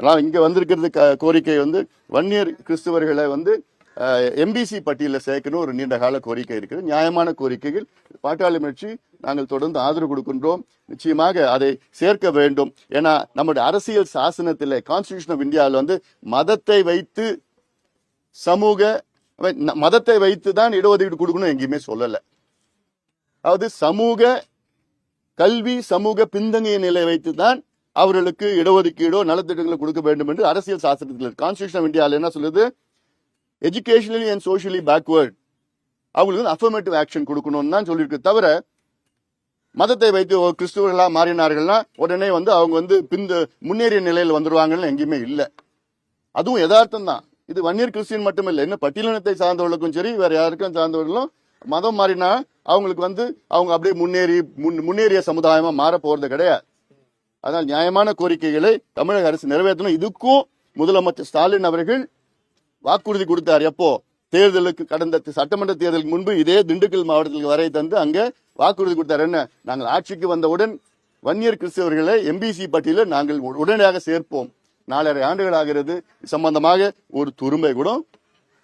அதனால் இங்கே வந்திருக்கிறது க- கோரிக்கை வந்து வன்னியர் கிறிஸ்துவர்களை வந்து எம்பிசி பட்டியலில் சேர்க்கணும். ஒரு நீண்ட கால கோரிக்கை இருக்குது. நியாயமான கோரிக்கைகள் பாட்டாளி முயற்சி நாங்கள் தொடர்ந்து ஆதரவு கொடுக்கின்றோம். நிச்சயமாக அதை சேர்க்க வேண்டும். ஏன்னா நம்முடைய அரசியல் சாசனத்தில் கான்ஸ்டியூஷன் ஆஃப் இந்தியாவில் வந்து மதத்தை வைத்து சமூக ந- மதத்தை வைத்து தான் இடஒதுக்கீடு கொடுக்கணும் எங்கேயுமே சொல்லலை. அதாவது சமூக கல்வி சமூக பின்தங்கிய நிலை வைத்து தான் அவர்களுக்கு இடஒதுக்கீடோ நலத்திட்டங்களை கொடுக்க வேண்டும் என்று அரசியல் சாஸ்திரத்தில் கான்ஸ்டியூஷன் ஆஃப் இந்தியாவில் என்ன சொல்லுது? எஜுகேஷனலி அண்ட் சோஷியலி பேக்வேர்ட் அவங்களுக்கு வந்து அஃபர்மேட்டிவ் ஆக்ஷன் கொடுக்கணும்னு தான் சொல்லியிருக்கு தவிர மதத்தை வைத்து கிறிஸ்துவர்களாக கிறிஸ்துவர்களா மாறினார்கள்னா உடனே வந்து அவங்க வந்து பிந்து முன்னேறிய நிலையில் வந்துடுவாங்கன்னு எங்கேயுமே இல்லை. அதுவும் யதார்த்தம் தான். இது வன்னியர் கிறிஸ்டின் மட்டுமில்லை. இன்னும் பட்டியலினத்தை சார்ந்தவர்களுக்கும் சரி வேற யாருக்கும் சார்ந்தவர்களும் மதம் மாறினா அவங்களுக்கு வந்து அவங்க அப்படியே முன்னேறி முன்- முன்னேறிய சமுதாயமா மாற போறது கிடையாது. அதனால் நியாயமான கோரிக்கைகளை தமிழக அரசு நிறைவேற்றணும். இதுக்கும் முதலமைச்சர் ஸ்டாலின் அவர்கள் வாக்குறுதி கொடுத்தார். எப்போ? தேர்தலுக்கு கடந்த சட்டமன்ற தேர்தலுக்கு முன்பு இதே திண்டுக்கல் மாவட்டத்திற்கு வரை தந்து அங்கே வாக்குறுதி கொடுத்தார். என்ன? நாங்கள் ஆட்சிக்கு வந்தவுடன் வன்னியர் கிறிஸ்தவர்களை எம்பிசி பட்டியலில் நாங்கள் உ- உடனடியாக சேர்ப்போம். நாலரை ஆண்டுகள் ஆகிறது. சம்பந்தமாக ஒரு துரும்பை கூட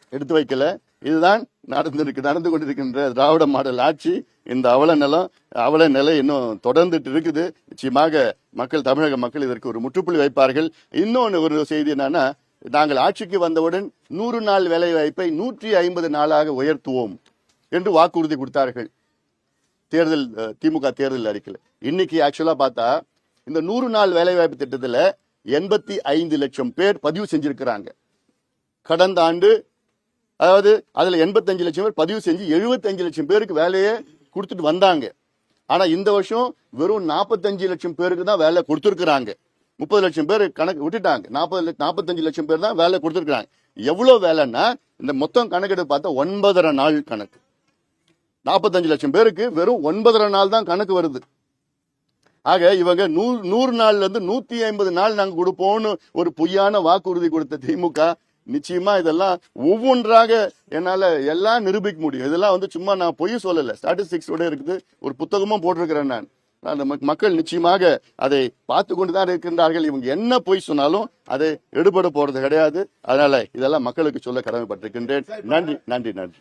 எடுத்து வைக்கல. இதுதான் நடந்திருக்கு நடந்து கொண்டிருக்கின்ற திராவிட மாடல் ஆட்சி. இந்த அவல நிலம் அவல நிலை இன்னும் தொடர்ந்துட்டு இருக்குது. நிச்சயமாக மக்கள் தமிழக மக்கள் இதற்கு ஒரு முற்றுப்புள்ளி வைப்பார்கள். இன்னொன்று ஒரு செய்தி என்னன்னா நாங்கள் ஆட்சிக்கு வந்தவுடன் நூறு நாள் வேலை வாய்ப்பை நூற்றி ஐம்பது நாளாக உயர்த்துவோம் என்று வாக்குறுதி கொடுத்தார்கள். தேர்தல் திமுக தேர்தல் அறிக்கையில். இன்னைக்கு ஆக்சுவலா பார்த்தா இந்த நூறு நாள் வேலைவாய்ப்பு திட்டத்தில் எண்பத்தி ஐந்து லட்சம் பேர் பதிவு செஞ்சிருக்கிறாங்க. கடந்த ஆண்டு அதாவது அதுல எண்பத்தஞ்சு லட்சம் பேர் பதிவு செஞ்சு 75 லட்சம் பேருக்கு வேலையை கொடுத்துட்டு வந்தாங்க. ஆனா இந்த வருஷம் வெறும் 45 லட்சம் பேருக்கு தான் வேலை கொடுத்துருக்குறாங்க. முப்பது லட்சம் பேர் கணக்கு விட்டுட்டாங்க. நாற்பது நாற்பத்தஞ்சு லட்சம் பேர் தான் வேலை கொடுத்துருக்காங்க எவ்வளவு வேலைன்னா இந்த மொத்தம் கணக்கெடுப்பு பார்த்தா ஒன்பதரை நாள் கணக்கு. நாற்பத்தஞ்சு லட்சம் பேருக்கு வெறும் ஒன்பதரை நாள் தான் கணக்கு வருது. ஆக இவங்க நூறு நூறு நாள்ல இருந்து நூத்தி ஐம்பது நாள் நாங்க கொடுப்போம்னு ஒரு பொய்யான வாக்குறுதி கொடுத்த திமுக நிச்சயமா இதெல்லாம் ஒவ்வொன்றாக என்னால எல்லாம் நிரூபிக்க முடியும். இதெல்லாம் வந்து சும்மா நான் பொய் சொல்லல. ஸ்டாட்டிஸ்டிக்ஸோட இருக்குது. ஒரு புத்தகமும் போட்டிருக்கிறேன் நான். அந்த மக்- மக்கள் நிச்சயமாக அதை பார்த்து கொண்டு தான் இருக்கின்றார்கள். இவங்க என்ன பொய் சொன்னாலும் அதை எடுபட போறது கிடையாது. அதனால இதெல்லாம் மக்களுக்கு சொல்ல கடமைப்பட்டிருக்கின்றேன். நன்றி நன்றி நன்றி.